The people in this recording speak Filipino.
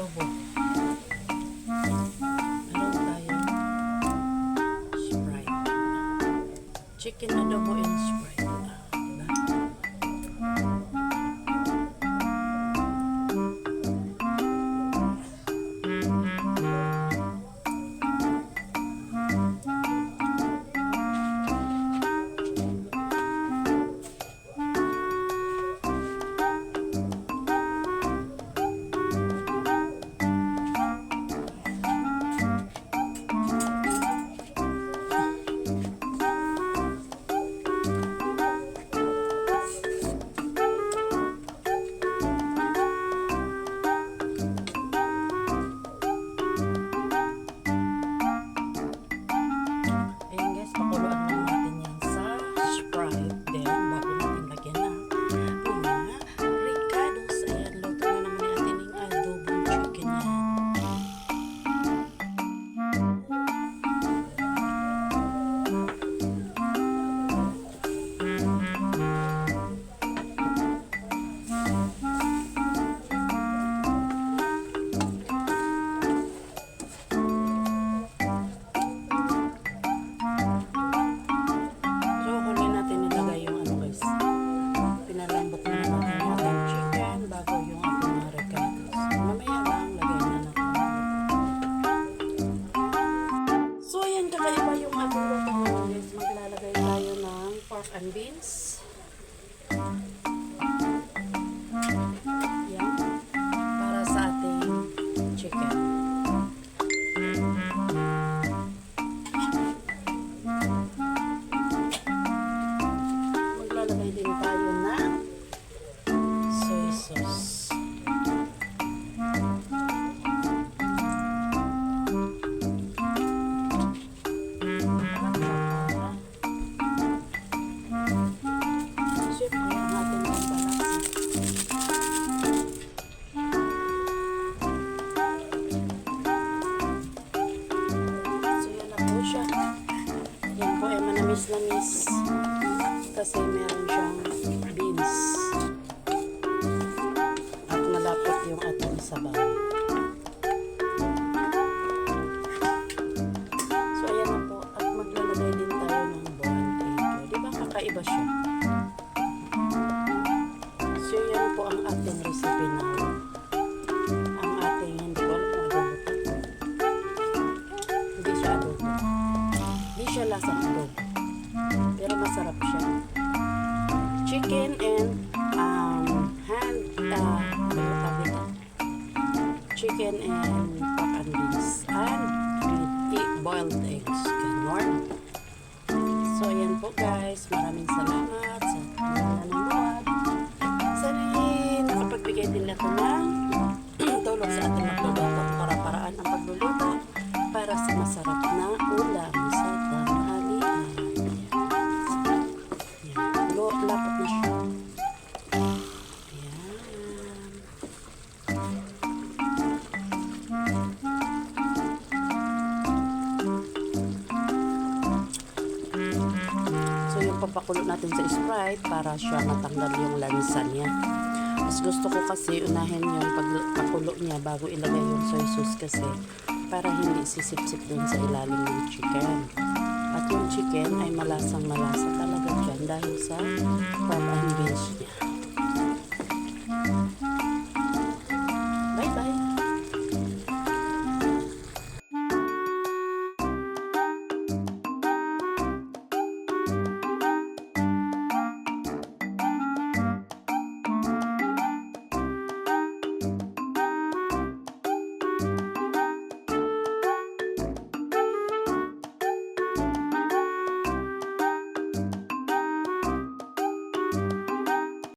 adobo. Meron tayong Sprite. Chicken adobo and Sprite. Ah, diba? Pinalambot na natin yung ating chicken bago yung ating mga ricados. Mamaya lang, lagay na natin. So, ayan kakaiba yung ating luto guys. Maglalagay tayo ng pork and beans. Po ay manamis-namis. Kasi meron Pero masarap siya. Chicken and um, hand, uh, ano? Chicken and pork and beans. And boiled eggs. Ganon. So, ayan po guys. Maraming salamat So yung papakulo natin sa Sprite para siya matanggal yung lansa niya. Mas gusto ko kasi unahin yung pagpakulo niya bago ilagay yung soy sauce kasi para hindi sisip-sip dun sa ilalim ng chicken. At yung chicken ay malasang malasa talaga dyan dahil sa pork and beans niya.